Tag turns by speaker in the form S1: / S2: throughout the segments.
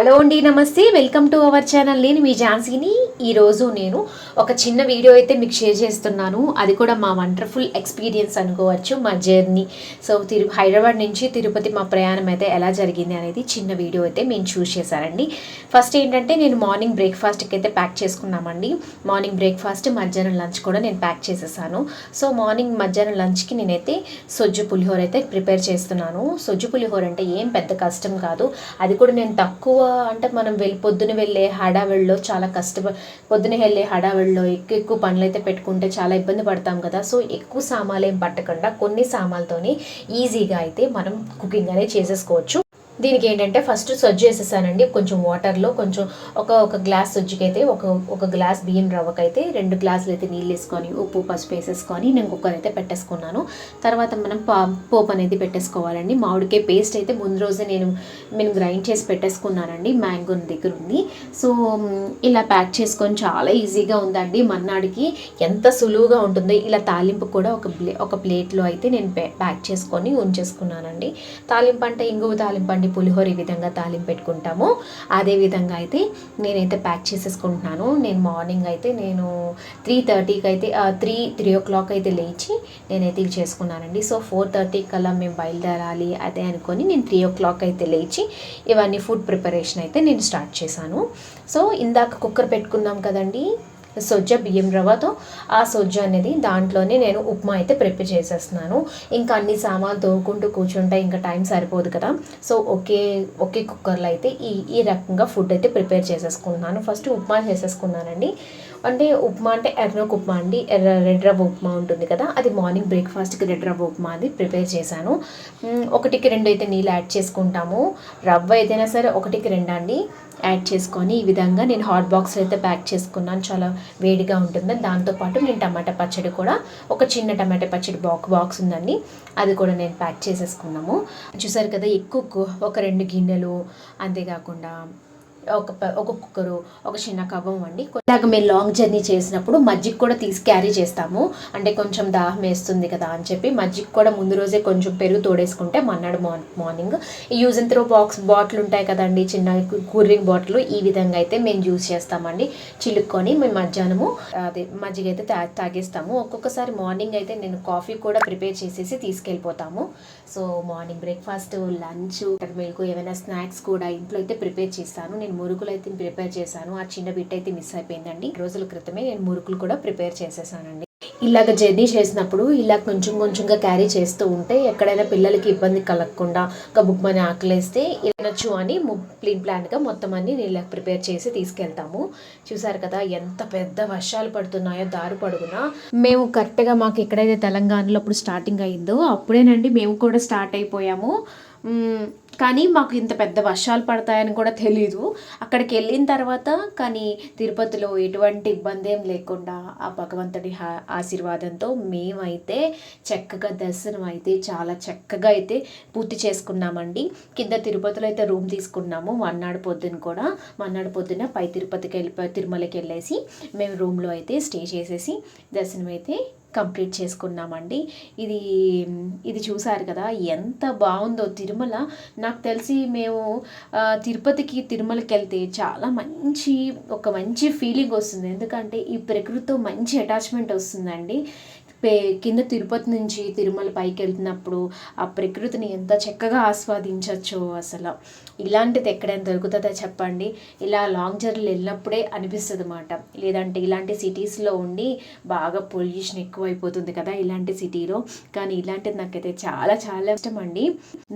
S1: Hello అండి నమస్తే. Welcome to our channel. నేను మీ ఝాన్సీని ఈరోజు నేను ఒక చిన్న వీడియో అయితే మీకు షేర్ చేస్తున్నాను. అది కూడా మా వండర్ఫుల్ ఎక్స్పీరియన్స్ అనుకోవచ్చు మా జర్నీ. సో తిరు హైదరాబాద్ నుంచి తిరుపతి మా ప్రయాణం అయితే ఎలా జరిగింది అనేది చిన్న వీడియో అయితే మేము చూస్ చేశారండి. ఫస్ట్ ఏంటంటే నేను మార్నింగ్ బ్రేక్ఫాస్ట్కి అయితే ప్యాక్ చేసుకున్నామండి. మార్నింగ్ బ్రేక్ఫాస్ట్ మధ్యాహ్నం లంచ్ కూడా నేను ప్యాక్ చేసేసాను. సో మార్నింగ్ మధ్యాహ్నం లంచ్కి నేనైతే సొజ్జు పులిహోర అయితే ప్రిపేర్ చేస్తున్నాను. సొజ్జు పులిహోర అంటే ఏం పెద్ద కష్టం కాదు. అది కూడా నేను తక్కువ అంటే మనం వెళ్ళి పొద్దున వెళ్ళే హడావిడిలో చాలా కష్టప పొద్దున వెళ్ళే హడావిడిలో ఎక్కువ ఎక్కువ పనులు అయితే పెట్టుకుంటే చాలా ఇబ్బంది పడతాం కదా. సో ఎక్కువ సామాన్లు ఏం పట్టకుండా కొన్ని సామాన్లతోని ఈజీగా అయితే మనం కుకింగ్ అనేది చేసేసుకోవచ్చు. దీనికి ఏంటంటే ఫస్ట్ సజ్జ వేసేసానండి కొంచెం వాటర్లో కొంచెం ఒక ఒక గ్లాస్ సొజ్జుకి అయితే ఒక ఒక గ్లాస్ బియ్యం రవ్వకైతే రెండు గ్లాసులు అయితే నీళ్ళు వేసుకొని ఉప్పు పసుపు వేసేసుకొని నేను కుక్కర్ అయితే పెట్టేసుకున్నాను. తర్వాత మనం పా పోపు అనేది పెట్టేసుకోవాలండి. మామిడికాయ పేస్ట్ అయితే ముందు రోజే నేను నేను గ్రైండ్ చేసి పెట్టేసుకున్నానండి. మ్యాంగో దగ్గర ఉంది సో ఇలా ప్యాక్ చేసుకొని చాలా ఈజీగా ఉందండి. మన్నాడికి ఎంత సులువుగా ఉంటుందో ఇలా తాలింపు కూడా ఒక ప్లే ఒక ప్లేట్లో అయితే నేను ప్యా- ప్యాక్ చేసుకొని ఉంచేసుకున్నానండి. తాలింపు అంటే ఇంగువ తాలింపు అండి పులిహోర ఈ విధంగా తాలింపు పెట్టుకుంటాము. అదే విధంగా అయితే నేనైతే ప్యాక్ చేసేసుకుంటున్నాను. నేను మార్నింగ్ అయితే నేను త్రీ థర్టీకి అయితే త్రీ త్రీ ఓ క్లాక్ అయితే లేచి నేనైతే ఇది చేసుకున్నానండి. సో ఫోర్ థర్టీ కల్లా మేము బయలుదేరాలి అదే అనుకొని నేను త్రీ ఓ క్లాక్ అయితే లేచి ఇవన్నీ ఫుడ్ ప్రిపరేషన్ అయితే నేను స్టార్ట్ చేశాను. సో ఇందాక కుక్కర్ పెట్టుకున్నాం కదండి? సొజ్జ బియ్యం రవ్వతో ఆ సొజ్జ అనేది దాంట్లోనే నేను ఉప్మా అయితే ప్రిపేర్ చేసేస్తున్నాను. ఇంకా అన్ని సామాన్లు తోముకుంటూ కూర్చుంటే ఇంకా టైం సరిపోదు కదా. సో ఒకే ఒకే కుక్కర్లో అయితే ఈ ఈ రకంగా ఫుడ్ అయితే ప్రిపేర్ చేసేసుకుంటున్నాను. ఫస్ట్ ఉప్మా చేసేసుకున్నానండి. అంటే ఉప్మా అంటే ఎర్రకు ఉప్మా అండి. ఎర్ర రెడ్ రవ్వ ఉప్మా ఉంటుంది కదా అది మార్నింగ్ బ్రేక్ఫాస్ట్కి రెడ్ రవ్వ ఉప్మా అది ప్రిపేర్ చేశాను. ఒకటికి రెండు అయితే నీళ్ళు యాడ్ చేసుకుంటాము. రవ్వ ఏదైనా సరే ఒకటికి రెండు అండి యాడ్ చేసుకొని ఈ విధంగా నేను హాట్ బాక్స్ అయితే ప్యాక్ చేసుకున్నాను. చాలా వేడిగా ఉంటుంది. దాంతోపాటు నేను టమాటా పచ్చడి కూడా ఒక చిన్న టమాటా పచ్చడి బాక్ బాక్స్ ఉందండి. అది కూడా నేను ప్యాక్ చేసేసుకున్నాము. చూసారు కదా ఎక్కువ ఒక రెండు గిన్నెలు అంతేకాకుండా ఒక ఒక కుక్కరు ఒక చిన్న కవ్వం వండి ఇలాగ మేము లాంగ్ జర్నీ చేసినప్పుడు మజ్జిగ కూడా తీసి క్యారీ చేస్తాము. అంటే కొంచెం దాహం వేస్తుంది కదా అని చెప్పి మజ్జిగ కూడా ముందు రోజే కొంచెం పెరుగు తోడేసుకుంటే మన్నాడు మార్నింగ్ ఈ use and throw box bottle ఉంటాయి కదండి చిన్న కూల్ డ్రింక్ బాటిల్ ఈ విధంగా అయితే మేము యూజ్ చేస్తామండి. చిలుక్కొని మేము మధ్యాహ్నము అదే మజ్జిగ అయితే తా తాగేస్తాము. ఒక్కొక్కసారి మార్నింగ్ అయితే నేను కాఫీ కూడా ప్రిపేర్ చేసేసి తీసుకెళ్ళిపోతాము. So morning breakfast lunch milk ఏమైనా స్నాక్స్ కూడా ఇంట్లో అయితే ప్రిపేర్ చేస్తాను. నేను మురుకులు అయితే ప్రిపేర్ చేశాను. ఆ చిన్న బిట్ అయితే మిస్ అయిపోయిందండి. రోజుల క్రితమే నేను మురుకులు కూడా ప్రిపేర్ చేసేసానండి. ఇలాగ జర్నీ చేసినప్పుడు ఇలా కొంచెం కొంచెంగా క్యారీ చేస్తూ ఉంటే ఎక్కడైనా పిల్లలకి ఇబ్బంది కలగకుండా గబుక్మని ఆకలేస్తే తినచ్చు అని ప్లీన్ ప్లాన్గా మొత్తం అన్ని నేను ఇలా ప్రిపేర్ చేసి తీసుకెళ్తాము. చూసారు కదా ఎంత పెద్ద వర్షాలు పడుతున్నాయో దారు పడుగున. మేము కరెక్ట్గా మాకు ఎక్కడైతే తెలంగాణలో అప్పుడు స్టార్టింగ్ అయిందో అప్పుడేనండి మేము కూడా స్టార్ట్ అయిపోయాము. కానీ మాకు ఇంత పెద్ద వర్షాలు పడతాయని కూడా తెలీదు. అక్కడికి వెళ్ళిన తర్వాత కానీ తిరుపతిలో ఎటువంటి ఇబ్బంది ఏం లేకుండా ఆ భగవంతుడి ఆశీర్వాదంతో మేమైతే చక్కగా దర్శనం అయితే చాలా చక్కగా అయితే పూర్తి చేసుకున్నామండి. కింద తిరుపతిలో అయితే రూమ్ తీసుకున్నాము. మన్నాడు పొద్దున కూడా మన్నాడు పొద్దున పై తిరుపతికి వెళ్ళి తిరుమలకి వెళ్ళేసి మేము రూమ్లో అయితే స్టే చేసేసి దర్శనం అయితే కంప్లీట్ చేసుకున్నామండి. ఇది ఇది చూసారు కదా ఎంత బాగుందో తిరుమల. నాకు తెలిసి మేము తిరుపతికి తిరుమలకి వెళ్తే చాలా మంచి ఒక మంచి ఫీలింగ్ వస్తుంది. ఎందుకంటే ఈ ప్రకృతితో మంచి అటాచ్మెంట్ వస్తుందండి. పే కింద తిరుపతి నుంచి తిరుమల పైకి వెళ్తున్నప్పుడు ఆ ప్రకృతిని ఎంత చక్కగా ఆస్వాదించవచ్చో అసలు. ఇలాంటిది ఎక్కడైనా దొరుకుతుందో చెప్పండి. ఇలా లాంగ్ జర్నీలు వెళ్ళినప్పుడే అనిపిస్తుంది అన్నమాట లేదంటే ఇలాంటి సిటీస్లో ఉండి బాగా పొల్యూషన్ ఎక్కువైపోతుంది కదా ఇలాంటి సిటీలో. కానీ ఇలాంటిది నాకైతే చాలా చాలా ఇష్టం అండి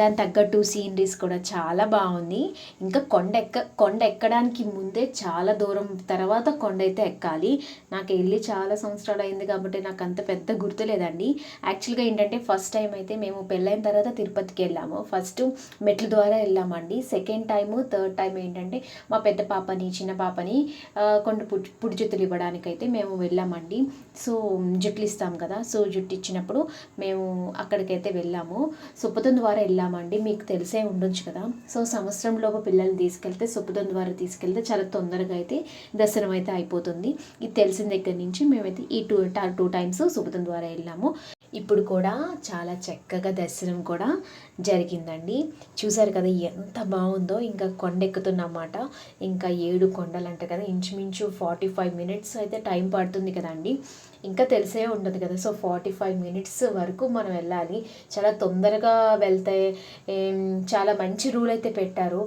S1: దాని తగ్గట్టు సీనరీస్ కూడా చాలా బాగుంది. ఇంకా కొండ ఎక్క కొండ ఎక్కడానికి ముందే చాలా దూరం తర్వాత కొండ అయితే ఎక్కాలి. నాకు వెళ్ళి చాలా సంవత్సరాలు అయింది కాబట్టి నాకు అంత పెద్ద గుర్తులేదండి. యాక్చువల్గా ఏంటంటే ఫస్ట్ టైం అయితే మేము పెళ్ళైన తర్వాత తిరుపతికి వెళ్ళాము. ఫస్ట్ మెట్ల ద్వారా వెళ్ళామండి. సెకండ్ టైం థర్డ్ టైం ఏంటంటే మా పెద్ద పాపని చిన్న పాపని కొన్ని పుట్టి పుడి జుత్తులు ఇవ్వడానికి అయితే మేము వెళ్ళామండి. సో జుట్లు ఇస్తాం కదా సో జుట్టు ఇచ్చినప్పుడు మేము అక్కడికైతే వెళ్ళాము. సుప్పతం ద్వారా వెళ్ళామండి. మీకు తెలిసే ఉండొచ్చు కదా. సో సంవత్సరంలోపు పిల్లల్ని తీసుకెళ్తే సుప్పతం ద్వారా తీసుకెళ్తే చాలా తొందరగా అయితే దర్శనం అయితే అయిపోతుంది. ఇది తెలిసిన దగ్గర నుంచి మేమైతే ఈ టూ టూ టైమ్స్ ద్వారా వెళ్ళాము. ఇప్పుడు కూడా చాలా చక్కగా దర్శనం కూడా జరిగిందండి. చూసారు కదా ఎంత బాగుందో ఇంకా కొండ ఎక్కుతున్నమాట ఇంకా ఏడు కొండలు అంట కదా ఇంచుమించు ఫార్టీ ఫైవ్ మినిట్స్ అయితే టైం పడుతుంది కదండి. ఇంకా తెలిసే ఉంటుంది కదా సో ఫార్టీ ఫైవ్ మినిట్స్ వరకు మనం వెళ్ళాలి. చాలా తొందరగా వెళ్తే చాలా మంచి రూల్ అయితే పెట్టారు.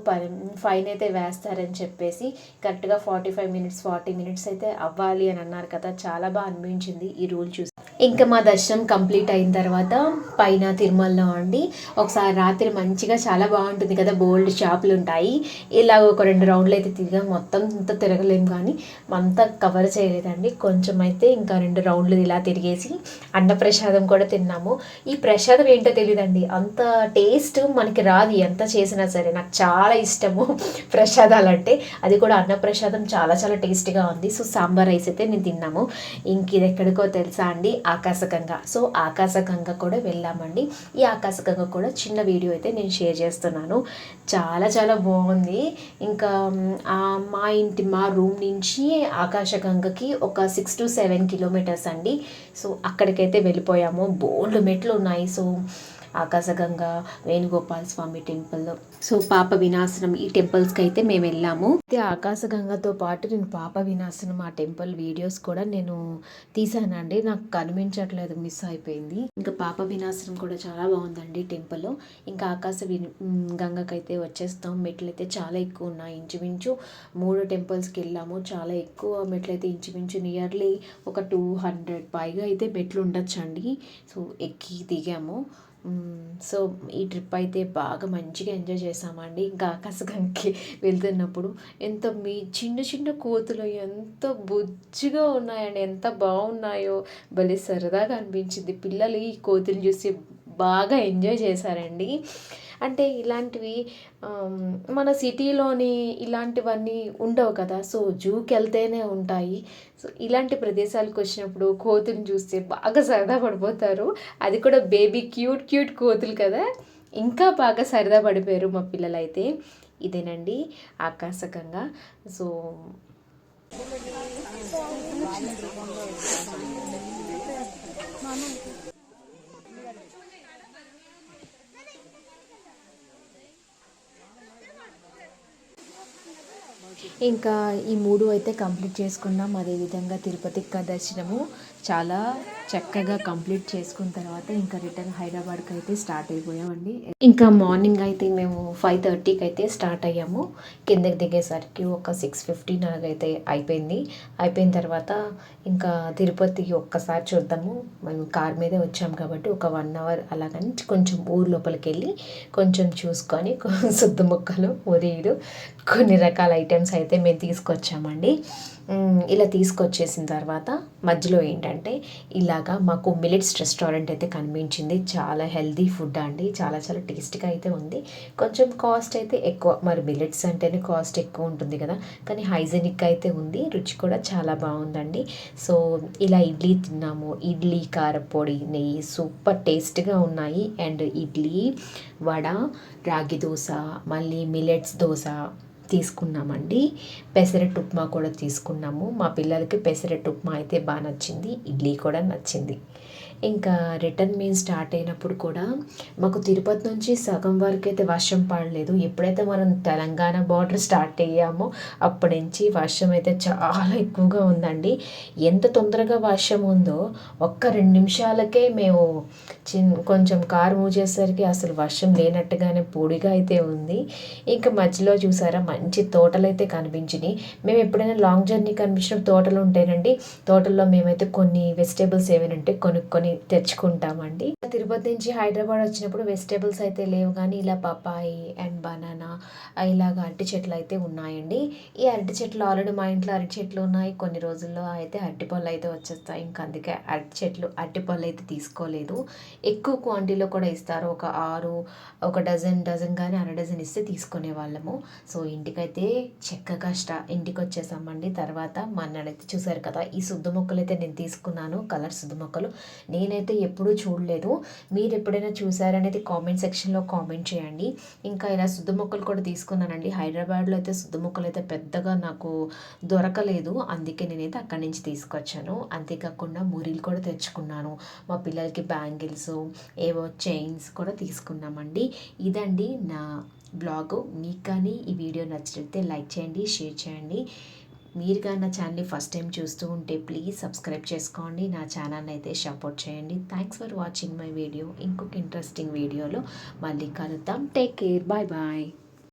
S1: ఫైన్ అయితే వేస్తారని చెప్పేసి కరెక్ట్గా forty five minutes forty minutes అయితే అవ్వాలి అని అన్నారు కదా. చాలా బాగా అనిపించింది ఈ రూల్ చూసి. ఇంకా మా దర్శనం కంప్లీట్ అయిన తర్వాత పైన తిరుమలలో అండి. ఒకసారి రాత్రి మంచిగా చాలా బాగుంటుంది కదా బోల్డ్ షాపులు ఉంటాయి. ఇలాగ ఒక రెండు రౌండ్లు అయితే తిరిగాం. మొత్తం అంతా తిరగలేం కానీ అంతా కవర్ చేయలేదండి. కొంచెం అయితే ఇంకా రెండు రౌండ్లు ఇలా తిరిగేసి అన్నప్రసాదం కూడా తిన్నాము. ఈ ప్రసాదం ఏంటో తెలియదండి అంత టేస్ట్ మనకి రాదు ఎంత చేసినా సరే. నాకు చాలా ఇష్టము ప్రసాదాలు అంటే. అది కూడా అన్నప్రసాదం చాలా చాలా టేస్టీగా ఉంది. సో సాంబార్ రైస్ అయితే నేను తిన్నాము. ఇంక ఇది ఎక్కడికో తెలుసా అండి? ఆకాశగంగా. సో ఆకాశగంగ కూడా వెళ్ళామండి. ఈ ఆకాశగంగ కూడా చిన్న వీడియో అయితే నేను షేర్ చేస్తున్నాను. చాలా చాలా బాగుంది. ఇంకా మా ఇంటి మా రూమ్ నుంచి ఆకాశగంగకి ఒక సిక్స్ టు సెవెన్ కిలోమీటర్స్ అండి. సో అక్కడికైతే వెళ్ళిపోయాము. బోల్డ్ మెట్లు ఉన్నాయి. So Akasaganga Venugopala Swamy temple so Papa Vinasanam ఈ టెంపుల్స్కి అయితే మేము వెళ్ళాము. అయితే ఆకాశగంగతో పాటు నేను పాప వినాశనం ఆ టెంపుల్ వీడియోస్ కూడా నేను తీసానండి. నాకు కనిపించట్లేదు మిస్ అయిపోయింది. ఇంకా పాప వినాశనం కూడా చాలా బాగుందండి టెంపుల్ ఇంకా ఆకాశ గంగకైతే వచ్చేస్తాం. మెట్లు అయితే చాలా ఎక్కువ ఉన్నాయి. ఇంచుమించు మూడు టెంపుల్స్కి వెళ్ళాము. చాలా ఎక్కువ మెట్లు అయితే ఇంచుమించు నియర్లీ ఒక టూ హండ్రెడ్ పైగా అయితే మెట్లు ఉండొచ్చండి. సో ఎక్కి దిగాము. సో ఈ ట్రిప్ అయితే బాగా మంచిగా ఎంజాయ్ చేసామండి. ఇంకా ఆకాశగంగకి వెళ్తున్నప్పుడు ఎంత మీ చిన్న చిన్న కోతులు ఎంత బుజ్జిగా ఉన్నాయండి. ఎంత బాగున్నాయో. భలే సరదాగా అనిపించింది. పిల్లలు ఈ కోతులు చూసి బాగా ఎంజాయ్ చేశారండి. అంటే ఇలాంటివి మన సిటీలోని ఇలాంటివన్నీ ఉండవు కదా. సో జూకి వెళ్తేనే ఉంటాయి. సో ఇలాంటి ప్రదేశాలకు వచ్చినప్పుడు కోతులు చూస్తే బాగా సరదా పడిపోతారు. అది కూడా బేబీ క్యూట్ క్యూట్ కోతులు కదా. ఇంకా బాగా సరదా పడిపోయారు మా పిల్లలైతే. ఇదేనండి ఆకాశకంగా సో ఇంకా ఈ మూడు అయితే కంప్లీట్ చేసుకున్నాం. అదేవిధంగా తిరుపతి దర్శనము చాలా చక్కగా కంప్లీట్ చేసుకున్న తర్వాత ఇంకా రిటర్న్ హైదరాబాద్కి అయితే స్టార్ట్ అయిపోయామండి. ఇంకా మార్నింగ్ అయితే మేము ఫైవ్ థర్టీకి అయితే స్టార్ట్ అయ్యాము. కిందకి దిగేసరికి ఒక సిక్స్ ఫిఫ్టీన్ అయితే అయిపోయింది. అయిపోయిన తర్వాత ఇంకా తిరుపతి ఒక్కసారి చూద్దాము. మేము కార్ మీదే వచ్చాము కాబట్టి ఒక వన్ అవర్ అలాగని కొంచెం ఊరు లోపలికి వెళ్ళి కొంచెం చూసుకొని శుద్ధ ముక్కలు ఉరీలు కొన్ని రకాల ఐటమ్స్ అయితే మేము తీసుకొచ్చామండి. ఇలా తీసుకొచ్చేసిన తర్వాత మధ్యలో ఏంటంటే ఇలా ఇలాగా మాకు మిలిట్స్ రెస్టారెంట్ అయితే కనిపించింది. చాలా హెల్దీ ఫుడ్ అండి. చాలా చాలా టేస్టీగా అయితే ఉంది. కొంచెం కాస్ట్ అయితే ఎక్కువ. మరి మిలిట్స్ అంటేనే కాస్ట్ ఎక్కువ ఉంటుంది కదా. కానీ హైజెనిక్ అయితే ఉంది. రుచి కూడా చాలా బాగుందండి. సో ఇలా ఇడ్లీ తిన్నాము. ఇడ్లీ కారపొడి నెయ్యి సూపర్ టేస్ట్గా ఉన్నాయి. అండ్ ఇడ్లీ వడ రాగి దోశ మళ్ళీ మిలెట్స్ దోశ. తీసుకున్నామండి. పెసరట్టు ఉప్మా కూడా తీసుకున్నాము. మా పిల్లలకి పెసరట్టు ఉప్మా అయితే బాగా నచ్చింది. ఇడ్లీ కూడా నచ్చింది. ఇంకా రిటర్న్ మేము స్టార్ట్ అయినప్పుడు కూడా మాకు తిరుపతి నుంచి సగం వరకు అయితే వర్షం పడలేదు. ఎప్పుడైతే మనం తెలంగాణ బార్డర్ స్టార్ట్ అయ్యామో అప్పటి నుంచి వర్షం అయితే చాలా ఎక్కువగా ఉందండి. ఎంత తొందరగా వర్షం ఉందో ఒక్క రెండు నిమిషాలకే మేము చిన్ కొంచెం కారు మూవ్ చేసేసరికి అసలు వర్షం లేనట్టుగానే పొడిగా అయితే ఉంది. ఇంకా మధ్యలో చూసారా మంచి తోటలు అయితే కనిపించినాయి. మేము ఎప్పుడైనా లాంగ్ జర్నీ కనిపించిన తోటలు ఉంటాయండి తోటల్లో మేమైతే కొన్ని వెజిటేబుల్స్ ఏమైనా ఉంటే కొనుక్కొని తెచ్చుకుంటామండి. తిరుపతి నుంచి హైదరాబాద్ వచ్చినప్పుడు వెజిటేబుల్స్ అయితే లేవు కానీ ఇలా పపాయి అండ్ బనానా ఇలాగ అరటి చెట్లు అయితే ఉన్నాయండి. ఈ అరటి చెట్లు ఆల్రెడీ మా ఇంట్లో అరటి చెట్లు ఉన్నాయి. కొన్ని రోజుల్లో అయితే అరటి పళ్ళు అయితే వచ్చేస్తాయి. ఇంకా అందుకే అరటి చెట్లు అరటి పళ్ళు అయితే తీసుకోలేదు. ఎక్కువ క్వాంటిటీలో కూడా ఇస్తారు. ఒక ఆరు ఒక డజన్ డజన్ కానీ అర డజన్ ఇస్తే తీసుకునే వాళ్ళము. సో ఇంటికైతే చెక్క కష్ట ఇంటికి వచ్చేసామండి. తర్వాత మా అన్నడైతే చూసారు కదా ఈ సుద్దు మొక్కలు అయితే నేను తీసుకున్నాను. కలర్ సుద్దు మొక్కలు. నేనైతే ఎప్పుడూ చూడలేదు. మీరు ఎప్పుడైనా చూసారనేది కామెంట్ సెక్షన్లో కామెంట్ చేయండి. ఇంకా ఇలా శుద్ధ మొక్కలు కూడా తీసుకున్నానండి. హైదరాబాద్లో అయితే శుద్ధ మొక్కలు అయితే పెద్దగా నాకు దొరకలేదు. అందుకే నేనైతే అక్కడి నుంచి తీసుకొచ్చాను. అంతేకాకుండా మురీలు కూడా తెచ్చుకున్నాను. మా పిల్లలకి బ్యాంగిల్స్ ఏవో చైన్స్ కూడా తీసుకున్నామండి. ఇదండి నా బ్లాగు. మీకు కానీ ఈ వీడియో నచ్చితే లైక్ చేయండి షేర్ చేయండి. మీరు కానీ నా ఛానల్ని ఫస్ట్ టైం చూస్తూ ఉంటే ప్లీజ్ సబ్స్క్రైబ్ చేసుకోండి. నా ఛానల్ని అయితే సపోర్ట్ చేయండి. Thanks for watching my video ఇంకొక ఇంట్రెస్టింగ్ వీడియోలో మళ్ళీ కలుద్దాం. Take care bye bye